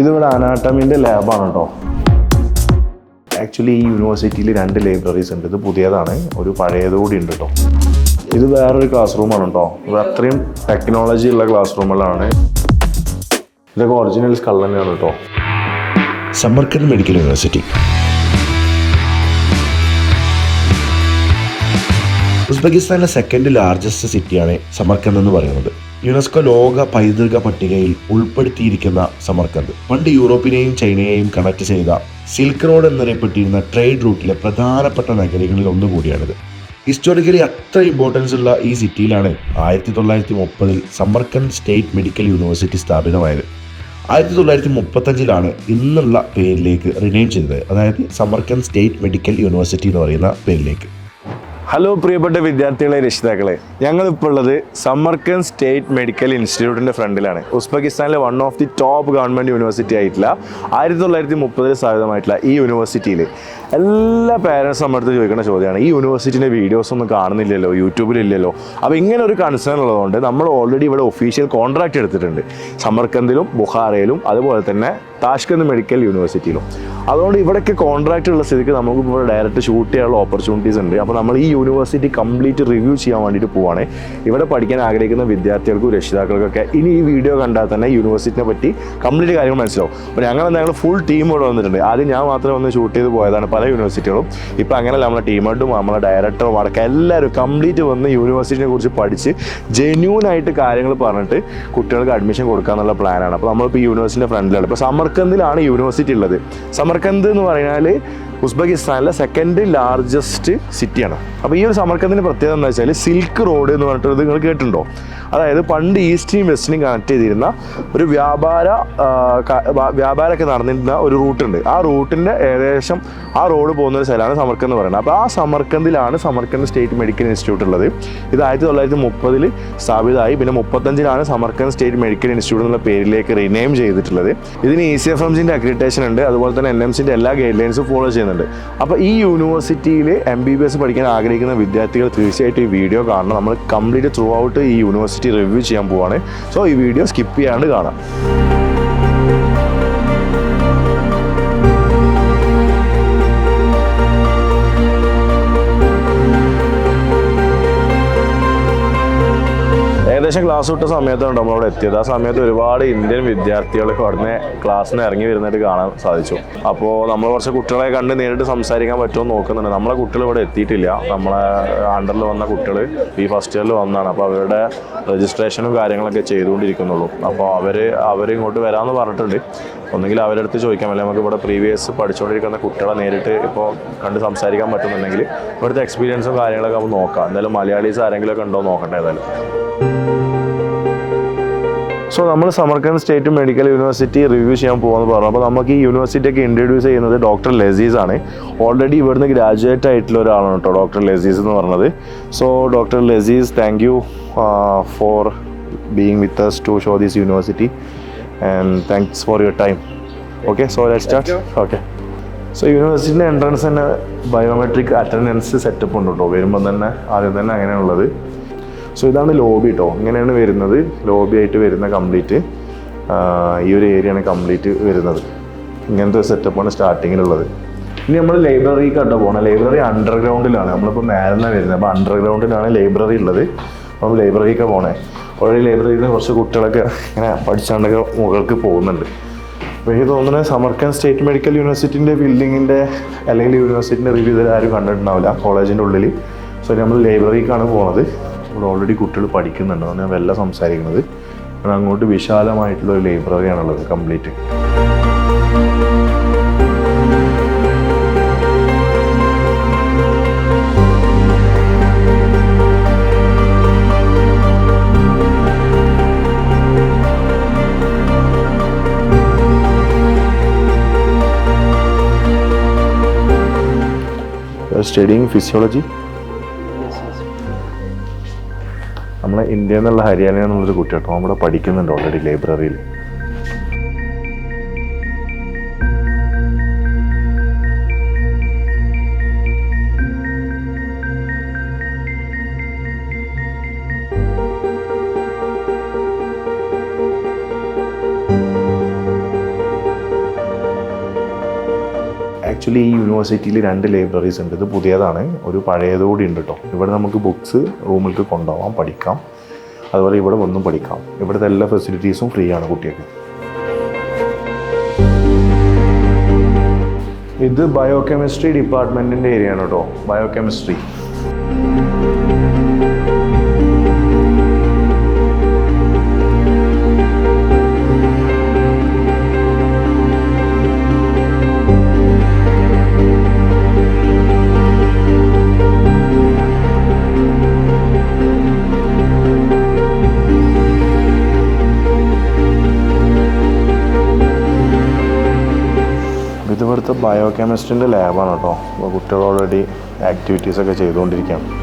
ഇതിവിടെ അനാട്ടമിന്റെ ലാബാണ് കേട്ടോ. ആക്ച്വലി ഈ യൂണിവേഴ്സിറ്റിയിൽ രണ്ട് ലൈബ്രറീസ് ഉണ്ട്. ഇത് പുതിയതാണ്. ഒരു പഴയതുകൂടി ഉണ്ട് കേട്ടോ. ഇത് വേറൊരു ക്ലാസ് റൂമാണ് കേട്ടോ അത്രയും ടെക്നോളജി ഉള്ള ക്ലാസ് റൂമുകളാണ് ഇതൊക്കെ ഒറിജിനൽ സ്കൾ തന്നെയാണ് കേട്ടോ സമർക്കർ മെഡിക്കൽ യൂണിവേഴ്സിറ്റി ഉസ്ബെക്കിസ്ഥാനിലെ സെക്കൻഡ് ലാർജസ്റ്റ് സിറ്റിയാണ് സമർക്കന്ത് എന്ന് പറയുന്നത്. യുനെസ്കോ ലോക പൈതൃക പട്ടികയിൽ ഉൾപ്പെടുത്തിയിരിക്കുന്ന സമർക്കന്ത് പണ്ട് യൂറോപ്പിനെയും ചൈനയെയും കണക്ട് ചെയ്ത സിൽക്ക് റോഡ് എന്നറിയപ്പെട്ടിരുന്ന ട്രേഡ് റൂട്ടിലെ പ്രധാനപ്പെട്ട നഗരങ്ങളിൽ ഒന്നുകൂടിയാണിത്. ഹിസ്റ്റോറിക്കലി അത്ര ഇമ്പോർട്ടൻസ് ഉള്ള ഈ സിറ്റിയിലാണ് ആയിരത്തി തൊള്ളായിരത്തി മുപ്പതിൽ സമർക്കന്ത് സ്റ്റേറ്റ് മെഡിക്കൽ യൂണിവേഴ്സിറ്റി സ്ഥാപിതമായത്. ആയിരത്തി തൊള്ളായിരത്തി മുപ്പത്തഞ്ചിലാണ് ഇന്നുള്ള പേരിലേക്ക് റിനെയിം ചെയ്തത്. അതായത് സമർക്കന്ത് സ്റ്റേറ്റ് മെഡിക്കൽ യൂണിവേഴ്സിറ്റി എന്ന് പറയുന്ന പേരിലേക്ക്. ഹലോ പ്രിയപ്പെട്ട വിദ്യാർത്ഥികളെ രക്ഷിതാക്കളെ. ഞങ്ങളിപ്പോൾ ഉള്ളത് സമർക്കൻ സ്റ്റേറ്റ് മെഡിക്കൽ ഇൻസ്റ്റിറ്റ്യൂട്ടിന്റെ ഫ്രണ്ടിലാണ്. ഉസ്ബെക്കിസ്ഥാനിലെ one of the top government university ആയിട്ടുള്ള ആയിരത്തി തൊള്ളായിരത്തി മുപ്പതിൽ സ്ഥാപിതമായിട്ടുള്ള ഈ യൂണിവേഴ്സിറ്റിയിൽ എല്ലാ പേരൻസും നമ്മുടെ ചോദിക്കുന്ന ചോദ്യമാണ് ഈ യൂണിവേഴ്സിറ്റിന്റെ വീഡിയോസ് ഒന്നും കാണുന്നില്ലല്ലോ? യൂട്യൂബിലില്ലല്ലോ അപ്പോൾ ഇങ്ങനെ ഒരു കൺസേൺ ഉള്ളതുകൊണ്ട് നമ്മൾ ഓൾറെഡി ഇവിടെ ഒഫീഷ്യൽ കോൺട്രാക്ട് എടുത്തിട്ടുണ്ട്. സമർക്കന്ദിലും ബുഹാറയിലും അതുപോലെ തന്നെ താഷ്കന്ദ് മെഡിക്കൽ യൂണിവേഴ്സിറ്റിയിലും അതുകൊണ്ട് ഇവിടെയൊക്കെ കോൺട്രാക്ട് ഉള്ള സ്ഥിതിക്ക് നമുക്ക് ഇവിടെ ഡയറക്റ്റ് ഷൂട്ട് ചെയ്യാനുള്ള ഓപ്പർച്യൂണിറ്റീസ് ഉണ്ട്. അപ്പോൾ നമ്മൾ ഈ യൂണിവേഴ്സിറ്റി കംപ്ലീറ്റ് റിവ്യൂ ചെയ്യാൻ വേണ്ടിയിട്ട് പോവാണ്. ഇവിടെ പഠിക്കാൻ ആഗ്രഹിക്കുന്ന വിദ്യാർത്ഥികൾക്കും രക്ഷിതാക്കൾക്കൊക്കെ ഇനി ഈ വീഡിയോ കണ്ടാൽ തന്നെ യൂണിവേഴ്സിറ്റിനെ പറ്റി കംപ്ലീറ്റ് കാര്യങ്ങൾ മനസ്സിലാവും. അപ്പോൾ ഞങ്ങൾ എന്തായാലും ഫുൾ ടീം ഇവിടെ വന്നിട്ടുണ്ട്. ആദ്യം ഞാൻ മാത്രം വന്ന് ഷൂട്ട് ചെയ്ത് പോയതാണ്. പല യൂണിവേഴ്സിറ്റികളും ഇപ്പോൾ അങ്ങനെയല്ല നമ്മളെ ടീമേട്ടും നമ്മളെ ഡയറക്ടറും അടക്കം എല്ലാവരും കംപ്ലീറ്റ് വന്ന് യൂണിവേഴ്സിറ്റിനെ കുറിച്ച് പഠിച്ച് ജെന്യൂൻ ആയിട്ട് കാര്യങ്ങൾ പറഞ്ഞിട്ട് കുട്ടികൾക്ക് അഡ്മിഷൻ കൊടുക്കാന്നുള്ള പ്ലാനാണ് അപ്പോൾ നമ്മളിപ്പോൾ യൂണിവേഴ്സിറ്റിന്റെ ഫ്രണ്ടിലാണ് ഇപ്പോൾ സമർക്കന്ദിലാണ് യൂണിവേഴ്സിറ്റി ഉള്ളത്. സമർക്കന്ത് എന്ന് പറഞ്ഞാൽ ഉസ്ബെക്കിസ്ഥാനിലെ സെക്കൻഡ് ലാർജസ്റ്റ് സിറ്റിയാണ് അപ്പോൾ ഈ ഒരു സമർക്കത്തിന്റെ പ്രത്യേകത എന്ന് വെച്ചാൽ സിൽക്ക് റോഡ് എന്ന് പറഞ്ഞിട്ട് നിങ്ങൾ കേട്ടിട്ടുണ്ടോ? അതായത് പണ്ട് ഈസ്റ്റിനെയും വെസ്റ്റിനെയും കണക്ട് ചെയ്തിരുന്ന ഒരു വ്യാപാര വ്യാപാരമൊക്കെ നടന്നിരുന്ന ഒരു റൂട്ടുണ്ട് ആ റൂട്ടിന്റെ ഏകദേശം ആ റോഡ് പോകുന്ന ഒരു സ്ഥലമാണ് സമർക്കൻ എന്ന് പറയുന്നത്. അപ്പോൾ ആ സമർക്കന്തിലാണ് സമർക്കന്ത് സ്റ്റേറ്റ് മെഡിക്കൽ ഇൻസ്റ്റിറ്റ്യൂട്ട് ഉള്ളത്. ഇത് ആയിരത്തി തൊള്ളായിരത്തി മുപ്പതിൽ സ്ഥാപിതമായി. പിന്നെ മുപ്പത്തഞ്ചിലാണ് സമർക്കന്ത് സ്റ്റേറ്റ് മെഡിക്കൽ ഇൻസ്റ്റിറ്റ്യൂട്ട് എന്നുള്ള പേരിലേക്ക് റീനെയിം ചെയ്തിട്ടുള്ളത്. ഇതിന് ഇ സി എഫ് എംസിന്റെ അക്രിറ്റേഷൻ ഉണ്ട്. അതുപോലെ തന്നെ എൻ എം സിന്റെ എല്ലാ ഗൈഡ് ലൈൻസും ഫോളോ ചെയ്യുന്നുണ്ട് അപ്പോൾ ഈ യൂണിവേഴ്സിറ്റിയിൽ എം ബി ബി എസ് പഠിക്കാൻ ആഗ്രഹിക്കുന്ന വിദ്യാർത്ഥികൾ തീർച്ചയായിട്ടും ഈ വീഡിയോ കാണണം. നമ്മൾ കംപ്ലീറ്റ് ത്രൂ ഔട്ട് ഈ യൂണിവേഴ്സിറ്റി റിവ്യൂ ചെയ്യാൻ പോവാണ്. സോ ഈ വീഡിയോ സ്കിപ്പ് ചെയ്യാണ്ട് കാണാം. ഏകദേശം ക്ലാസ് വിട്ട സമയത്താണ് നമ്മളവിടെ എത്തിയത്. ആ സമയത്ത് ഒരുപാട് ഇന്ത്യൻ വിദ്യാർത്ഥികൾ അവിടുന്ന് ക്ലാസ്സിന് ഇറങ്ങി വരുന്നതായിട്ട് കാണാൻ സാധിച്ചു. അപ്പോൾ നമ്മൾ കുറച്ച് കുട്ടികളെ കണ്ട് നേരിട്ട് സംസാരിക്കാൻ പറ്റുമോ നോക്കുന്നുണ്ട്. നമ്മളെ കുട്ടികൾ ഇവിടെ എത്തിയിട്ടില്ല. നമ്മളെ അണ്ടറിൽ വന്ന കുട്ടികൾ ഈ ഫസ്റ്റ് ഇയറിൽ വന്നാണ് അപ്പോൾ അവരുടെ രജിസ്ട്രേഷനും കാര്യങ്ങളൊക്കെ ചെയ്തുകൊണ്ടിരിക്കുന്നുള്ളൂ. അപ്പോൾ അവർ അവർ ഇങ്ങോട്ട് വരാമെന്ന് പറഞ്ഞിട്ടുണ്ട്. ഒന്നുകിൽ അവരുടെ അടുത്ത് ചോദിക്കാം. അല്ലെങ്കിൽ നമുക്ക് ഇവിടെ പ്രീവിയസ് പഠിച്ചുകൊണ്ടിരിക്കുന്ന കുട്ടികളെ നേരിട്ട് ഇപ്പോൾ കണ്ട് സംസാരിക്കാൻ പറ്റുന്നുണ്ടെങ്കിൽ ഇവിടുത്തെ എക്സ്പീരിയൻസും കാര്യങ്ങളൊക്കെ നമുക്ക് നോക്കാം. എന്തായാലും മലയാളീസ് ആരെങ്കിലുമൊക്കെ ഉണ്ടോ നോക്കട്ടെ ഏതായാലും. സോ നമ്മൾ Samarkand state medical university review ചെയ്യാൻ പോകുമെന്ന് പറഞ്ഞു. അപ്പോൾ നമുക്ക് ഈ യൂണിവേഴ്സിറ്റി ഒക്കെ ഇൻട്രൊഡ്യൂസ് ചെയ്യുന്നത് ഡോക്ടർ ലസീസ് ആണ്. ഓൾറെഡി ഇവിടുന്ന് ഗ്രാജുവേറ്റ് ആയിട്ടുള്ള ഒരാളാണ് കേട്ടോ ഡോക്ടർ ലസീസ് എന്ന് പറഞ്ഞത്. So doctor Laziz thank you for being with us to show this university and thanks for your time okay so let start okay so യൂണിവേഴ്സിറ്റിന്റെ entrance തന്നെ biometric attendance setup ഉണ്ട് കേട്ടോ വരുമ്പോൾ തന്നെ ആദ്യം തന്നെ അങ്ങനെയാണുള്ളത്. സോ ഇതാണ് ലോബി കേട്ടോ ഇങ്ങനെയാണ് വരുന്നത്. ലോബി ആയിട്ട് വരുന്ന കംപ്ലീറ്റ് ഈ ഒരു ഏരിയ ആണ് കംപ്ലീറ്റ് വരുന്നത്. ഇങ്ങനത്തെ ഒരു സെറ്റപ്പാണ് സ്റ്റാർട്ടിങ്ങിലുള്ളത് ഇനി നമ്മൾ ലൈബ്രറി കേട്ടോ പോകണം ലൈബ്രറി അണ്ടർഗ്രൗണ്ടിലാണ് നമ്മളിപ്പോൾ മേലെന്ന വരുന്നത്. അപ്പോൾ അണ്ടർഗ്രൗണ്ടിലാണ് ലൈബ്രറി ഉള്ളത് നമ്മൾ ലൈബ്രറിയൊക്കെ പോകണേ ഓൾറെഡി ലൈബ്രറിയിൽ നിന്ന് കുറച്ച് കുട്ടികളൊക്കെ ഇങ്ങനെ പഠിച്ചാണ്ടൊക്കെ മുകൾക്ക് പോകുന്നുണ്ട്. അപ്പോൾ എനിക്ക് തോന്നുന്നത് സമർക്കൻ സ്റ്റേറ്റ് മെഡിക്കൽ യൂണിവേഴ്സിറ്റിന്റെ ബിൽഡിങ്ങിന്റെ അല്ലെങ്കിൽ യൂണിവേഴ്സിറ്റിന്റെ റിവ്യൂ ഇതിൽ ആരും കണ്ടിട്ടുണ്ടാവില്ല. കോളേജിന്റെ ഉള്ളിൽ സോ നമ്മൾ ലൈബ്രറിക്കാണ് പോകുന്നത് ഇവിടെ ഓൾറെഡി കുട്ടികൾ പഠിക്കുന്നുണ്ട്. ഞാൻ വെല്ല സംസാരിക്കുന്നത്. കാരണം അങ്ങോട്ട് വിശാലമായിട്ടുള്ള ഒരു ലൈബ്രറിയാണുള്ളത് കംപ്ലീറ്റ് സ്റ്റഡിങ് ഫിസിയോളജി നമ്മളെ ഇന്ത്യ എന്നുള്ള ഹരിയാന എന്നുള്ളൊരു കുട്ടിയാട്ടോ. നമ്മുടെ പഠിക്കുന്നുണ്ട് ഓൾറെഡി ലൈബ്രറിയിൽ ആക്ച്വലി ഈ യൂണിവേഴ്സിറ്റിയിൽ രണ്ട് ലൈബ്രറീസ് ഉണ്ട്. ഇത് പുതിയതാണ്. ഒരു പഴയതുകൂടി ഉണ്ട് കേട്ടോ ഇവിടെ നമുക്ക് ബുക്സ് റൂമിലേക്ക് കൊണ്ടുപോകാം പഠിക്കാം. അതുപോലെ ഇവിടെ വന്നും പഠിക്കാം. ഇവിടുത്തെ എല്ലാ ഫെസിലിറ്റീസും ഫ്രീ ആണ് കുട്ടികൾക്ക്. ഇത് ബയോകെമിസ്ട്രി ഡിപ്പാർട്ട്മെന്റിന്റെ ഏരിയ ആണ് കേട്ടോ ബയോകെമിസ്ട്രി ഇത് കെമിസ്ട്രീന്റെ ലാബാണ് കേട്ടോ അപ്പോൾ കുട്ടികൾ ഓൾറെഡി ആക്ടിവിറ്റീസൊക്കെ ചെയ്തുകൊണ്ടിരിക്കുകയാണ്.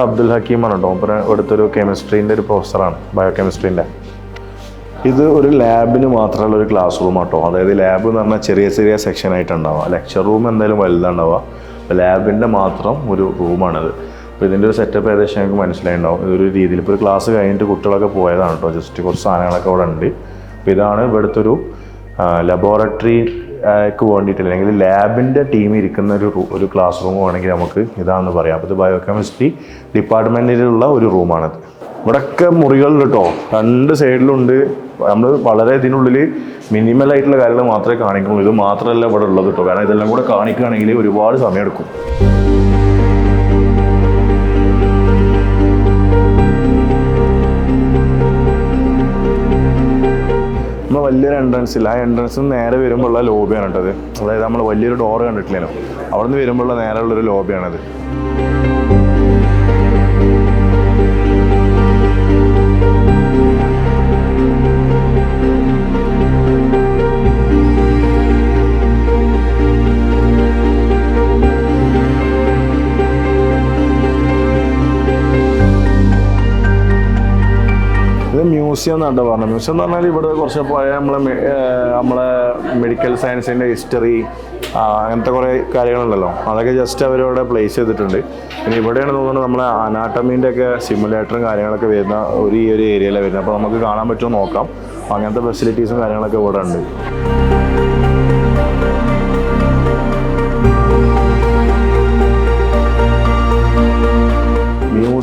അബ്ദുൽ ഹക്കീം ആണ് മൂപ്പര് ഇവിടുത്തെ കെമിസ്ട്രീന്റെ ഒരു പ്രൊഫസറാണ് ബയോകെമിസ്ട്രീന്റെ. ഇത് ഒരു ലാബിന് മാത്രമുള്ള ഒരു ക്ലാസ് റൂം ആട്ടോ. അതായത് ലാബ് എന്ന് പറഞ്ഞാൽ ചെറിയ ചെറിയ സെക്ഷൻ ആയിട്ടുണ്ടാവുക. ലെക്ചർ റൂം എന്തായാലും വലുതുണ്ടാവുക. അപ്പോൾ ലാബിന്റെ മാത്രം ഒരു റൂമാണിത് അപ്പോൾ ഇതിന്റെ ഒരു സെറ്റപ്പ് ഏകദേശം ഞങ്ങൾക്ക് മനസ്സിലായിണ്ടാവും ഇതൊരു രീതിയിൽ ഇപ്പോൾ ഒരു ക്ലാസ് കഴിഞ്ഞിട്ട് കുട്ടികളൊക്കെ പോയതാണ് കേട്ടോ. ജസ്റ്റ് കുറച്ച് സാധനങ്ങളൊക്കെ അവിടെ ഉണ്ട് അപ്പോൾ ഇതാണ് ഇവിടുത്തെ ഒരു ലബോറട്ടറി ക്ക് വേണ്ടിയിട്ട് അല്ലെങ്കിൽ ലാബിന്റെ ടീം ഇരിക്കുന്ന ഒരു ഒരു ക്ലാസ് റൂം വേണമെങ്കിൽ നമുക്ക് ഇതാണെന്ന് പറയാം. അപ്പോൾ ഇത് ബയോകെമിസ്ട്രി ഡിപ്പാർട്ട്മെന്റിലുള്ള ഒരു റൂമാണത് ഇവിടെയൊക്കെ മുറികളുണ്ട് കേട്ടോ. രണ്ട് സൈഡിലുണ്ട് നമ്മൾ വളരെ ഇതിനുള്ളിൽ മിനിമൽ ആയിട്ടുള്ള കാര്യങ്ങൾ മാത്രമേ കാണിക്കുള്ളൂ. ഇത് മാത്രമല്ല ഇവിടെ ഉള്ളത് കേട്ടോ. കാരണം ഇതെല്ലാം കൂടെ കാണിക്കുകയാണെങ്കിൽ ഒരുപാട് സമയമെടുക്കും. വലിയൊരു എൻട്രൻസ് ഇല്ല. ആ എൻട്രൻസിൽ നിന്ന് നേരെ വരുമ്പോഴുള്ള ലോബിയാണ് കേട്ടത് അതായത് നമ്മൾ വലിയൊരു ഡോറ് കണ്ടിട്ടില്ലല്ലോ അവിടെ നിന്ന് വരുമ്പോഴുള്ള നേരെയുള്ളൊരു ലോബിയാണത് മ്യൂസിയം എന്നാണ് പറഞ്ഞത്. മ്യൂസിയം എന്ന് പറഞ്ഞാൽ ഇവിടെ കുറച്ച് പഴയ നമ്മളെ നമ്മളെ മെഡിക്കൽ സയൻസിന്റെ ഹിസ്റ്ററി അങ്ങനത്തെ കുറേ കാര്യങ്ങളുണ്ടല്ലോ. അതൊക്കെ ജസ്റ്റ് അവരവിടെ പ്ലേസ് ചെയ്തിട്ടുണ്ട്. പിന്നെ ഇവിടെയാണ് തോന്നുന്നത് നമ്മളെ അനാട്ടമീന്റെ ഒക്കെ സിമുലേറ്ററും കാര്യങ്ങളൊക്കെ വരുന്ന ഒരു ഈ ഒരു ഏരിയയിലാണ് വരുന്നത്. അപ്പോൾ നമുക്ക് കാണാൻ പറ്റുമോ നോക്കാം. അങ്ങനത്തെ ഫെസിലിറ്റീസും കാര്യങ്ങളൊക്കെ ഇവിടെ ഉണ്ട്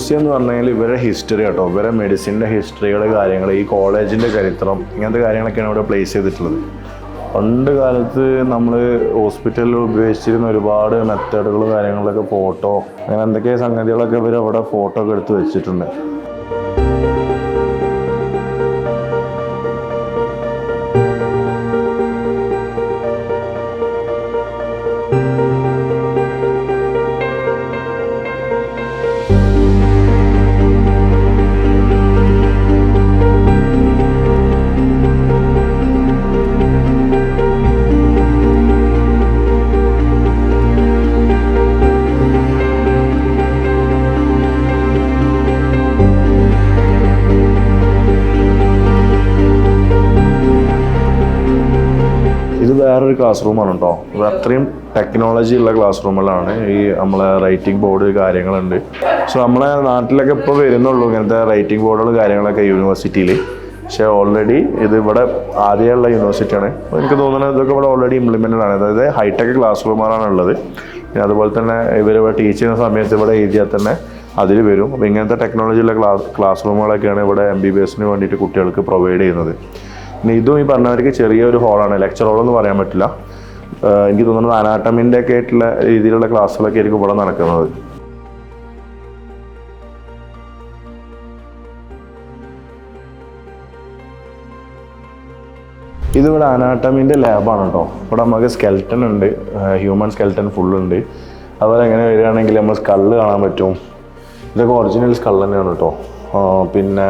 മ്യൂസിയം എന്ന് പറഞ്ഞാൽ ഇവരുടെ ഹിസ്റ്ററി കേട്ടോ ഇവരെ മെഡിസിന്റെ ഹിസ്റ്ററികൾ കാര്യങ്ങൾ ഈ കോളേജിന്റെ ചരിത്രം ഇങ്ങനത്തെ കാര്യങ്ങളൊക്കെയാണ് ഇവിടെ പ്ലേസ് ചെയ്തിട്ടുള്ളത്. പണ്ട് കാലത്ത് നമ്മൾ ഹോസ്പിറ്റലിൽ ഉപയോഗിച്ചിരുന്ന ഒരുപാട് മെത്തേഡുകളും കാര്യങ്ങളിലൊക്കെ ഫോട്ടോ അങ്ങനെ എന്തൊക്കെ സംഗതികളൊക്കെ ഇവർ അവിടെ ഫോട്ടോ ഒക്കെ എടുത്ത് വെച്ചിട്ടുണ്ട്. വേറൊരു ക്ലാസ് റൂമാണ് കേട്ടോ അത് അത്രയും ടെക്നോളജി ഉള്ള ക്ലാസ് റൂമുകളാണ് ഈ നമ്മളെ റൈറ്റിംഗ് ബോർഡ് കാര്യങ്ങളുണ്ട്. സോ നമ്മളെ നാട്ടിലൊക്കെ ഇപ്പോൾ വരുന്നുള്ളൂ ഇങ്ങനത്തെ റൈറ്റിംഗ് ബോർഡുകൾ കാര്യങ്ങളൊക്കെ യൂണിവേഴ്സിറ്റിയിൽ പക്ഷേ ഓൾറെഡി ഇത് ഇവിടെ ആദ്യമുള്ള യൂണിവേഴ്സിറ്റിയാണ് എനിക്ക് തോന്നുന്നത് ഇതൊക്കെ ഇവിടെ ഓൾറെഡി ഇംപ്ലിമെന്റഡ് ആണ്. അതായത് ഹൈടെക് ക്ലാസ് റൂമുകളാണ് ഉള്ളത്. പിന്നെ അതുപോലെ തന്നെ ഇവർ ഇവിടെ ടീച്ച് ചെയ്യുന്ന സമയത്ത് ഇവിടെ എഴുതിയാൽ തന്നെ അതിൽ വരും. അപ്പോൾ ഇങ്ങനത്തെ ടെക്നോളജിയുള്ള ക്ലാസ് ക്ലാസ് റൂമുകളൊക്കെയാണ് ഇവിടെ എം ബി ബി എസിന് വേണ്ടിയിട്ട് കുട്ടികൾക്ക് പ്രൊവൈഡ് ചെയ്യുന്നത്. ഇതും ഈ പറഞ്ഞവർക്ക് ചെറിയൊരു ഹോളാണ് ലെക്ചർ ഹോൾ എന്ന് പറയാൻ പറ്റില്ല. എനിക്ക് തോന്നുന്നത് അനാട്ടമിന്റെ ഒക്കെ ആയിട്ടുള്ള രീതിയിലുള്ള ക്ലാസ്സുകളൊക്കെ ആയിരിക്കും ഇവിടെ നടക്കുന്നത്. ഇതിവിടെ അനാട്ടമിന്റെ ലാബാണ് കേട്ടോ ഇവിടെ നമുക്ക് സ്കെൽട്ടൺ ഉണ്ട്. ഹ്യൂമൻ സ്കെൽട്ടൺ ഫുള്ളുണ്ട് അതുപോലെ എങ്ങനെ വരികയാണെങ്കിൽ നമ്മൾ സ്കള്ള് കാണാൻ പറ്റും. ഇതൊക്കെ ഒറിജിനൽ സ്കള്ള് തന്നെയാണ് കേട്ടോ പിന്നെ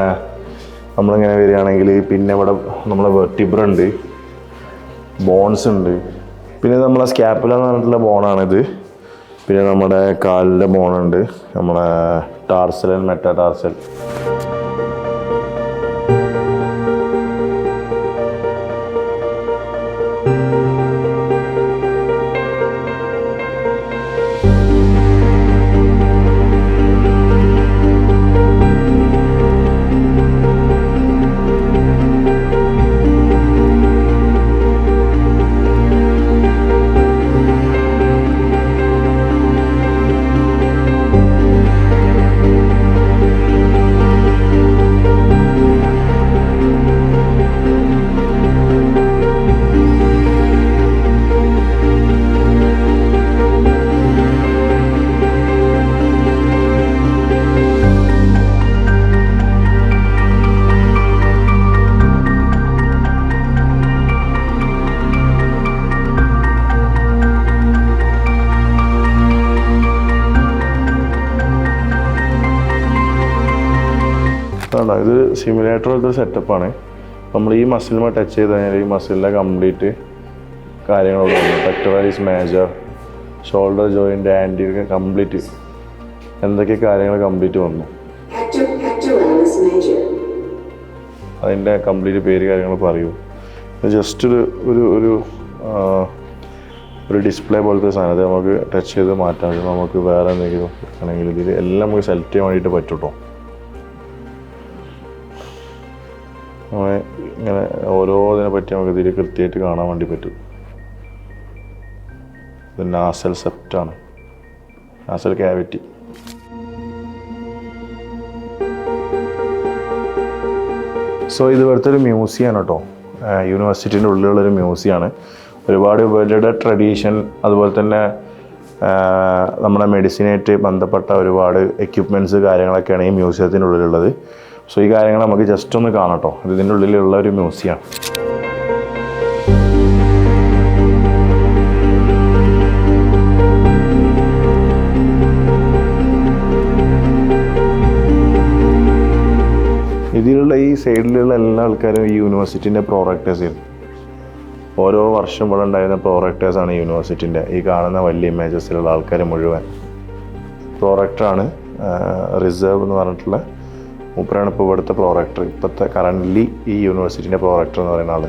നമ്മളിങ്ങനെ വരികയാണെങ്കിൽ പിന്നെ ഇവിടെ നമ്മളെ വെർട്ടിബ്ര ഉണ്ട് ബോൺസ് ഉണ്ട്. പിന്നെ നമ്മളെ സ്കാപ്പില എന്ന് പറഞ്ഞിട്ടുള്ള ബോണാണിത് പിന്നെ നമ്മുടെ കാലിന്റെ ബോണുണ്ട് നമ്മുടെ ടാർസൽ മെറ്റാ ടാർസൽ സിമുലേറ്റർ പോലത്തെ സെറ്റപ്പാണ് നമ്മൾ ഈ മസിലുമായി ടച്ച് ചെയ്ത് കഴിഞ്ഞാൽ ഈ മസിലിന്റെ കംപ്ലീറ്റ് കാര്യങ്ങളൊക്കെ പെക്ടറൈസ് മേജർ ഷോൾഡർ ജോയിന്റ് ആന്റി ഒക്കെ കംപ്ലീറ്റ് എന്തൊക്കെ കാര്യങ്ങൾ കംപ്ലീറ്റ് വന്നു. അതിന്റെ കംപ്ലീറ്റ് പേര് കാര്യങ്ങൾ പറയൂ. ജസ്റ്റ് ഒരു ഒരു ഒരു ഒരു ഡിസ്പ്ലേ പോലത്തെ സാധനം. അത് നമുക്ക് ടച്ച് ചെയ്ത് മാറ്റാൻ നമുക്ക് വേറെ എന്തെങ്കിലും എടുക്കണമെങ്കിൽ ഇതിൽ എല്ലാം നമുക്ക് സെലക്ട് ചെയ്യാൻ വേണ്ടിയിട്ട് പറ്റും ഇതിൽ കൃത്യമായിട്ട് കാണാൻ വേണ്ടി പറ്റും. ഇത് നാസൽ സെപ്റ്റാണ് നാസൽ ക്യാവിറ്റി. സോ ഇത് ഇവിടുത്തെ ഒരു മ്യൂസിയമാണ് കേട്ടോ. യൂണിവേഴ്സിറ്റീന്റെ ഉള്ളിലുള്ളൊരു മ്യൂസിയമാണ് ഒരുപാട് ഇവരുടെ ട്രഡീഷൻ അതുപോലെ തന്നെ നമ്മുടെ മെഡിസിനായിട്ട് ബന്ധപ്പെട്ട ഒരുപാട് എക്യുപ്മെന്റ്സ് കാര്യങ്ങളൊക്കെയാണ് ഈ മ്യൂസിയത്തിന്റെ ഉള്ളിലുള്ളത് സോ ഈ കാര്യങ്ങൾ നമുക്ക് ജസ്റ്റ് ഒന്ന് കാണാം കേട്ടോ. ഇത് ഇതിന്റെ ഉള്ളിലുള്ള ഒരു മ്യൂസിയമാണ് സൈഡിലുള്ള എല്ലാ ആൾക്കാരും ഈ യൂണിവേഴ്സിറ്റിന്റെ പ്രോറക്ടേഴ്സ് ആയിരുന്നു. ഓരോ വർഷം ഇവിടെ ഉണ്ടായിരുന്ന പ്രോറക്ടേഴ്സ് ആണ് യൂണിവേഴ്സിറ്റിന്റെ. ഈ കാണുന്ന വലിയ ഇമേജസിലുള്ള ആൾക്കാർ മുഴുവൻ. പ്രോറക്ടറാണ് റിസർവ് എന്ന് പറഞ്ഞിട്ടുള്ള മൂപ്പരാണ് ഇപ്പോൾ ഇവിടുത്തെ പ്രോറക്ടർ ഇപ്പോഴത്തെ കറന്റ്ലി ഈ യൂണിവേഴ്സിറ്റിന്റെ പ്രോറക്ടർ എന്ന് പറയുന്ന ആൾ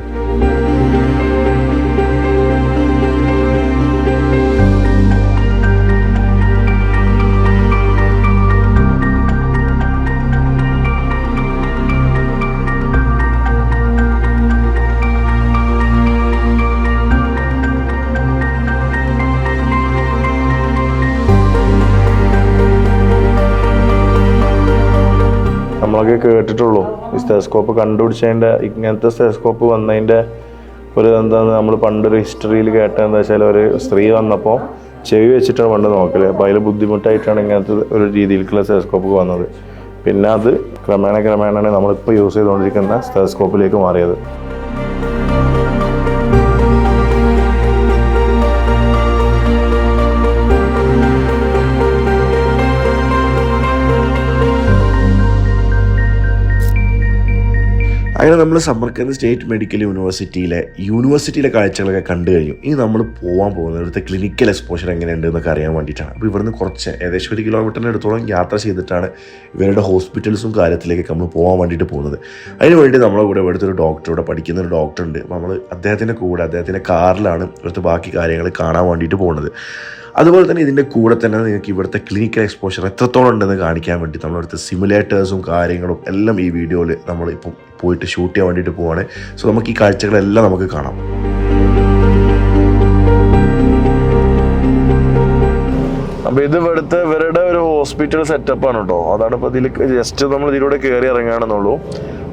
നമ്മളൊക്കെ കേട്ടിട്ടുള്ളൂ. ഈ സ്റ്റെസ്കോപ്പ് കണ്ടുപിടിച്ചതിന്റെ ഇങ്ങനത്തെ സ്റ്റെസ്കോപ്പ് വന്നതിന്റെ ഒരു എന്താന്ന് നമ്മൾ പണ്ടൊരു ഹിസ്റ്ററിയിൽ കേട്ടതെന്ന് വെച്ചാൽ ഒരു സ്ത്രീ വന്നപ്പോൾ ചെവി വെച്ചിട്ടാണ് പണ്ട് നോക്കൽ. അപ്പോൾ അതിൽ ബുദ്ധിമുട്ടായിട്ടാണ് ഇങ്ങനത്തെ ഒരു രീതിയിലേക്കുള്ള സ്റ്റെസ്കോപ്പ് വന്നത്. പിന്നെ അത് ക്രമേണ ക്രമേണയാണ് നമ്മളിപ്പോൾ യൂസ് ചെയ്തുകൊണ്ടിരിക്കുന്ന സ്റ്റെസ്കോപ്പിലേക്ക് മാറിയത്. അങ്ങനെ നമ്മൾ സമർക്കന്ത് സ്റ്റേറ്റ് മെഡിക്കൽ യൂണിവേഴ്സിറ്റിയിലെ യൂണിവേഴ്സിറ്റിയിലെ കാഴ്ചകളൊക്കെ കണ്ടു കഴിഞ്ഞു. ഇനി നമ്മൾ പോകാൻ പോകുന്നത് ഇവിടുത്തെ ക്ലിനിക്കൽ എക്സ്പോഷർ എങ്ങനെയുണ്ട് എന്നൊക്കെ അറിയാൻ വേണ്ടിയിട്ടാണ്. അപ്പോൾ ഇവിടുന്ന് കുറച്ച് ഏകദേശം ഒരു കിലോമീറ്ററിന് അടുത്തോളം യാത്ര ചെയ്തിട്ടാണ് ഇവരുടെ ഹോസ്പിറ്റൽസും കാര്യത്തിലേക്ക് നമ്മൾ പോകാൻ വേണ്ടിയിട്ട് പോകുന്നത്. അതിന് വേണ്ടി നമ്മളെ കൂടെ ഇവിടുത്തെ ഒരു ഡോക്ടർ ഇവിടെ പഠിക്കുന്ന ഒരു ഡോക്ടർ ഉണ്ട്. നമ്മൾ അദ്ദേഹത്തിന്റെ കൂടെ അദ്ദേഹത്തിന്റെ കാറിലാണ് ഇവിടുത്തെ ബാക്കി കാര്യങ്ങൾ കാണാൻ വേണ്ടിയിട്ട് പോകുന്നത്. അതുപോലെ തന്നെ ഇതിന്റെ കൂടെ തന്നെ നിങ്ങൾക്ക് ഇവിടുത്തെ ക്ലിനിക്കൽ എക്സ്പോഷർ എത്രത്തോളം ഉണ്ടെന്ന് കാണിക്കാൻ വേണ്ടി നമ്മളിവിടുത്തെ സിമുലേറ്റേഴ്സും കാര്യങ്ങളും എല്ലാം ഈ വീഡിയോയിൽ നമ്മൾ ഇപ്പം പോയിട്ട് ഷൂട്ട് ചെയ്യാൻ വേണ്ടിയിട്ട് പോവാണ്. സോ നമുക്ക് ഈ കാഴ്ചകളെല്ലാം നമുക്ക് കാണാം. അപ്പൊ ഇത് ഇവിടുത്തെ ഇവരുടെ ഒരു ഹോസ്പിറ്റൽ സെറ്റപ്പ് ആണ് കേട്ടോ അതാണ് ഇപ്പൊ ഇതിൽ ജസ്റ്റ് നമ്മൾ ഇതിലൂടെ കയറി ഇറങ്ങുകയാണെന്നുള്ളൂ.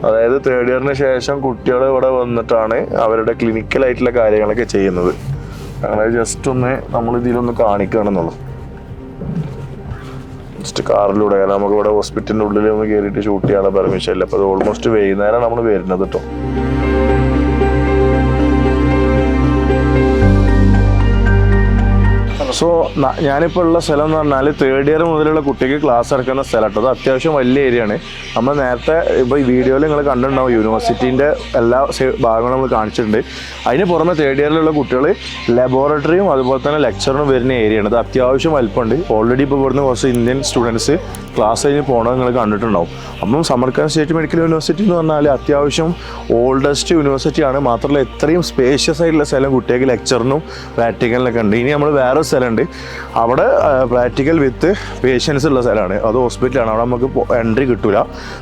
അതായത് തേർഡ് ഇയറിന് ശേഷം കുട്ടികൾ ഇവിടെ വന്നിട്ടാണ് അവരുടെ ക്ലിനിക്കൽ ആയിട്ടുള്ള കാര്യങ്ങളൊക്കെ ചെയ്യുന്നത്. അങ്ങനെ ജസ്റ്റ് ഒന്ന് നമ്മൾ ഇതിലൊന്ന് കാണിക്കുകയാണെന്നുള്ളൂ. ജസ്റ്റ് കാറിലൂടെ കാരണം നമുക്ക് ഇവിടെ ഹോസ്പിറ്റലിന്റെ ഉള്ളിൽ ഒന്ന് കയറിയിട്ട് ഷൂട്ട് ചെയ്യാനുള്ള പെർമിഷൻ ഇല്ല. അപ്പോൾ അത് ഓൾമോസ്റ്റ് വൈകുന്നേരം നമ്മൾ വരുന്നത് കേട്ടോ സോ ഞാനിപ്പോൾ ഉള്ള സ്ഥലം എന്ന് പറഞ്ഞാൽ തേർഡ് ഇയർ മുതലുള്ള കുട്ടിക്ക് ക്ലാസ് എടുക്കുന്ന സ്ഥലം കേട്ടോ അത് അത്യാവശ്യം വലിയ ഏരിയയാണ് നമ്മൾ നേരത്തെ ഇപ്പോൾ ഈ വീഡിയോയിൽ നിങ്ങൾ കണ്ടിട്ടുണ്ടാവും യൂണിവേഴ്സിറ്റീന്റെ എല്ലാ ഭാഗങ്ങളും നമ്മൾ കാണിച്ചിട്ടുണ്ട്. അതിന് പുറമെ തേർഡ് ഇയറിലുള്ള കുട്ടികൾ ലബോറട്ടറിയും അതുപോലെ തന്നെ ലെക്ചറിനും വരുന്ന ഏരിയയാണ് ഇത് അത്യാവശ്യം വലിപ്പമുണ്ട്. ഓൾറെഡി ഇപ്പോൾ ഇവിടുന്ന് കുറച്ച് ഇന്ത്യൻ സ്റ്റുഡൻസ് ക്ലാസ് കഴിഞ്ഞ് പോകണത് നിങ്ങൾ കണ്ടിട്ടുണ്ടാവും. അപ്പം സമർക്കാൻ സ്റ്റേറ്റ് മെഡിക്കൽ യൂണിവേഴ്സിറ്റി എന്ന് പറഞ്ഞാൽ അത്യാവശ്യം ഓൾഡസ്റ്റ് യൂണിവേഴ്സിറ്റിയാണ് മാത്രമല്ല ഇത്രയും സ്പേഷ്യസ് ആയിട്ടുള്ള സ്ഥലം കുട്ടികൾക്ക് ലെക്ചറിനും പ്രാക്ടിക്കലിനൊക്കെ ഉണ്ട്. ഇനി നമ്മൾ വേറെ സ്ഥലമുണ്ട് അവിടെ പ്രാക്ടിക്കൽ വിത്ത് പേഷ്യൻസ് ഉള്ള സ്ഥലമാണ്. അത് ഹോസ്പിറ്റലാണ് അവിടെ നമുക്ക് എൻട്രി കിട്ടില്ല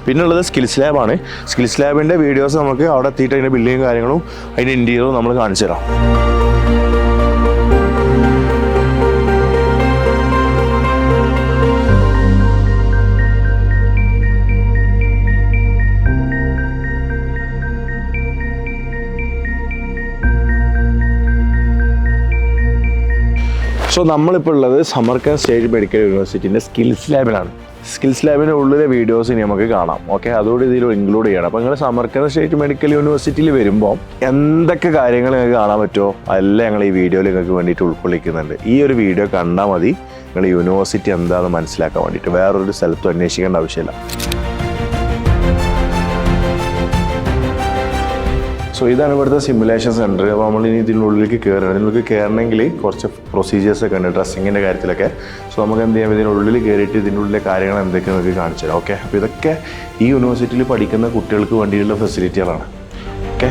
പിന്നെ ഉള്ളത് സ്കിൽസ് ലാബാണ് സ്കിൽസ് ലാബിന്റെ വീഡിയോസ് നമുക്ക് അവിടെ എത്തിയിട്ട് അതിന്റെ ബില്ലിങ്ങും കാര്യങ്ങളും അതിന്റെ ഇന്റീരിയറും നമ്മൾ കാണിച്ചു തരാം സോ നമ്മളിപ്പോൾ ഉള്ളത് സമർക്കൻ സ്റ്റേറ്റ് മെഡിക്കൽ യൂണിവേഴ്സിറ്റിന്റെ സ്കിൽസ് ലാബിലാണ് സ്കിൽസ് ലാബിന്റെ ഉള്ളിലെ വീഡിയോസ് ഇനി നമുക്ക് കാണാം. ഓക്കെ അതോടെ ഇതിൽ ഇൻക്ലൂഡ് ചെയ്യണം. അപ്പോൾ നിങ്ങൾ സമർക്കൻ സ്റ്റേറ്റ് മെഡിക്കൽ യൂണിവേഴ്സിറ്റിയിൽ വരുമ്പോൾ എന്തൊക്കെ കാര്യങ്ങൾ നിങ്ങൾക്ക് കാണാൻ പറ്റുമോ അതെല്ലാം ഞങ്ങൾ ഈ വീഡിയോയിൽ നിങ്ങൾക്ക് വേണ്ടിയിട്ട് ഉൾക്കൊള്ളിക്കുന്നുണ്ട്. ഈ ഒരു വീഡിയോ കണ്ടാൽ മതി. നിങ്ങൾ യൂണിവേഴ്സിറ്റി എന്താണെന്ന് മനസ്സിലാക്കാൻ വേണ്ടിയിട്ട്. വേറൊരു സ്ഥലത്തും അന്വേഷിക്കേണ്ട ആവശ്യമില്ല. സോ ഇതാണ് ഇവിടുത്തെ സിമുലേഷൻ സെന്റർ അപ്പോൾ നമ്മൾ ഇനി ഇതിനുള്ളിലേക്ക് കയറണം ഇതിനുള്ളിലേക്ക് കയറണമെങ്കിൽ കുറച്ച് പ്രൊസീജിയേഴ്സ് ഒക്കെ ഉണ്ട് ഡ്രസ്സിങ്ങിന്റെ കാര്യത്തിലൊക്കെ. സോ നമുക്ക് എന്ത് ചെയ്യാം? ഇതിനുള്ളിൽ കയറിയിട്ട് ഇതിനുള്ളിലെ കാര്യങ്ങൾ എന്തൊക്കെ നമുക്ക് കാണിച്ചു തരാം ഓക്കെ അപ്പോൾ ഇതൊക്കെ ഈ യൂണിവേഴ്സിറ്റിയിൽ പഠിക്കുന്ന കുട്ടികൾക്ക് വേണ്ടിയിട്ടുള്ള ഫെസിലിറ്റികളാണ് ഓക്കെ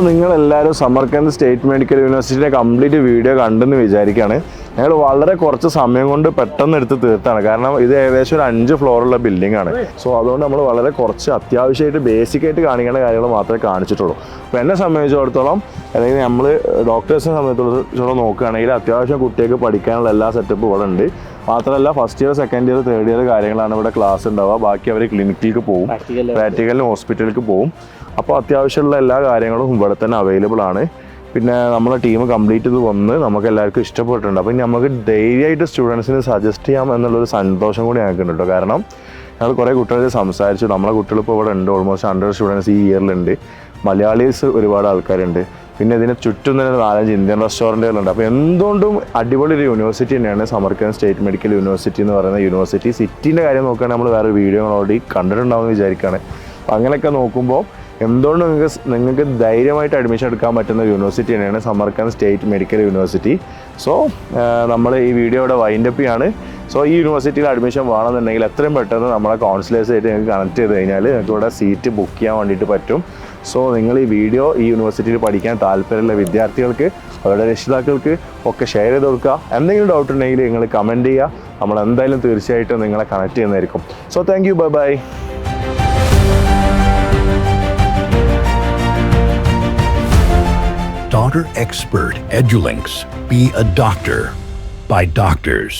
അപ്പോൾ നിങ്ങളെല്ലാവരും സമർക്കന്ത് സ്റ്റേറ്റ് മെഡിക്കൽ യൂണിവേഴ്സിറ്റിയുടെ കംപ്ലീറ്റ് വീഡിയോ കണ്ടെന്ന് വിചാരിക്കുകയാണ് ഞങ്ങൾ വളരെ കുറച്ച് സമയം കൊണ്ട് പെട്ടെന്ന് എടുത്ത് തീർത്താണ്. കാരണം ഇത് ഏകദേശം ഒരു അഞ്ച് ഫ്ലോറുള്ള ബിൽഡിംഗ് ആണ്. സോ അതുകൊണ്ട് നമ്മൾ വളരെ കുറച്ച് അത്യാവശ്യമായിട്ട് ബേസിക് ആയിട്ട് കാണിക്കേണ്ട കാര്യങ്ങൾ മാത്രമേ കാണിച്ചിട്ടുള്ളൂ. അപ്പോൾ എന്നെ സംബന്ധിച്ചിടത്തോളം അല്ലെങ്കിൽ നമ്മൾ ഡോക്ടേഴ്സിനെ സംബന്ധിച്ചിടത്തോളം നോക്കുകയാണെങ്കിൽ അത്യാവശ്യം കുട്ടികൾക്ക് പഠിക്കാനുള്ള എല്ലാ സെറ്റപ്പും ഇവിടെ ഉണ്ട്. മാത്രമല്ല first year second year third year കാര്യങ്ങളാണ് ഇവിടെ ക്ലാസ് ഉണ്ടാവുക. ബാക്കി അവർ ക്ലിനിക്കിലേക്ക് പോകും പ്രാക്ടിക്കലിന് ഹോസ്പിറ്റലിലേക്ക് പോകും അപ്പോൾ അത്യാവശ്യമുള്ള എല്ലാ കാര്യങ്ങളും ഇവിടെ തന്നെ അവൈലബിൾ ആണ്. പിന്നെ നമ്മളെ ടീം കംപ്ലീറ്റ് ചെയ്ത് വന്ന് നമുക്ക് എല്ലാവർക്കും ഇഷ്ടപ്പെട്ടിട്ടുണ്ട്. അപ്പോൾ ഇനി നമുക്ക് ധൈര്യമായിട്ട് സ്റ്റുഡൻസിന് സജസ്റ്റ് ചെയ്യാം എന്നുള്ളൊരു സന്തോഷം കൂടി ഞങ്ങൾക്ക് ഉണ്ട് കേട്ടോ കാരണം ഞങ്ങൾ കുറേ കുട്ടികളെ സംസാരിച്ചു. നമ്മളെ കുട്ടികൾ ഇപ്പോൾ ഇവിടെ ഉണ്ട്. ഓൾമോസ്റ്റ് ഹൺഡ്രഡ് സ്റ്റുഡൻസ് ഈ ഇയറിലുണ്ട് മലയാളീസ് ഒരുപാട് ആൾക്കാരുണ്ട്. പിന്നെ ഇതിന് ചുറ്റും തന്നെ നാലഞ്ച് ഇന്ത്യൻ റെസ്റ്റോറന്റുകളുണ്ട് അപ്പോൾ എന്തുകൊണ്ടും അടിപൊളി ഒരു യൂണിവേഴ്സിറ്റി തന്നെയാണ് സമർക്കൻ സ്റ്റേറ്റ് മെഡിക്കൽ യൂണിവേഴ്സിറ്റി എന്ന് പറയുന്ന യൂണിവേഴ്സിറ്റി സിറ്റീന്റെ കാര്യം നോക്കുകയാണെങ്കിൽ നമ്മൾ വേറെ വീഡിയോ ഓൾറെഡി കണ്ടിട്ടുണ്ടാവുമെന്ന് വിചാരിക്കുകയാണ്. അപ്പോൾ അങ്ങനെയൊക്കെ നോക്കുമ്പോൾ എന്തുകൊണ്ട് നിങ്ങൾക്ക് നിങ്ങൾക്ക് ധൈര്യമായിട്ട് അഡ്മിഷൻ എടുക്കാൻ പറ്റുന്ന യൂണിവേഴ്സിറ്റി തന്നെയാണ് Samarkand state medical university. So നമ്മൾ ഈ വീഡിയോ ഇവിടെ വൈൻഡപ്പ് ചെയ്യാണ്. സോ ഈ യൂണിവേഴ്സിറ്റിയിൽ അഡ്മിഷൻ വേണമെന്നുണ്ടെങ്കിൽ എത്രയും പെട്ടെന്ന് നമ്മളെ കൗൺസിലേഴ്സായിട്ട് നിങ്ങൾക്ക് കണക്ട് ചെയ്ത് കഴിഞ്ഞാൽ നിങ്ങൾക്ക് ഇവിടെ സീറ്റ് ബുക്ക് ചെയ്യാൻ വേണ്ടിയിട്ട് പറ്റും. സോ നിങ്ങൾ ഈ വീഡിയോ ഈ യൂണിവേഴ്സിറ്റിയിൽ പഠിക്കാൻ താല്പര്യമുള്ള വിദ്യാർത്ഥികൾക്ക് അവരുടെ രക്ഷിതാക്കൾക്ക് ഒക്കെ ഷെയർ ചെയ്ത് കൊടുക്കുക എന്തെങ്കിലും ഡൗട്ട് ഉണ്ടെങ്കിൽ നിങ്ങൾ കമന്റ് ചെയ്യുക നമ്മൾ എന്തായാലും തീർച്ചയായിട്ടും നിങ്ങളെ കണക്ട് ചെയ്യുന്നതായിരിക്കും so thank you bye bye Daughter Expert Edulinks. Be a doctor by doctors.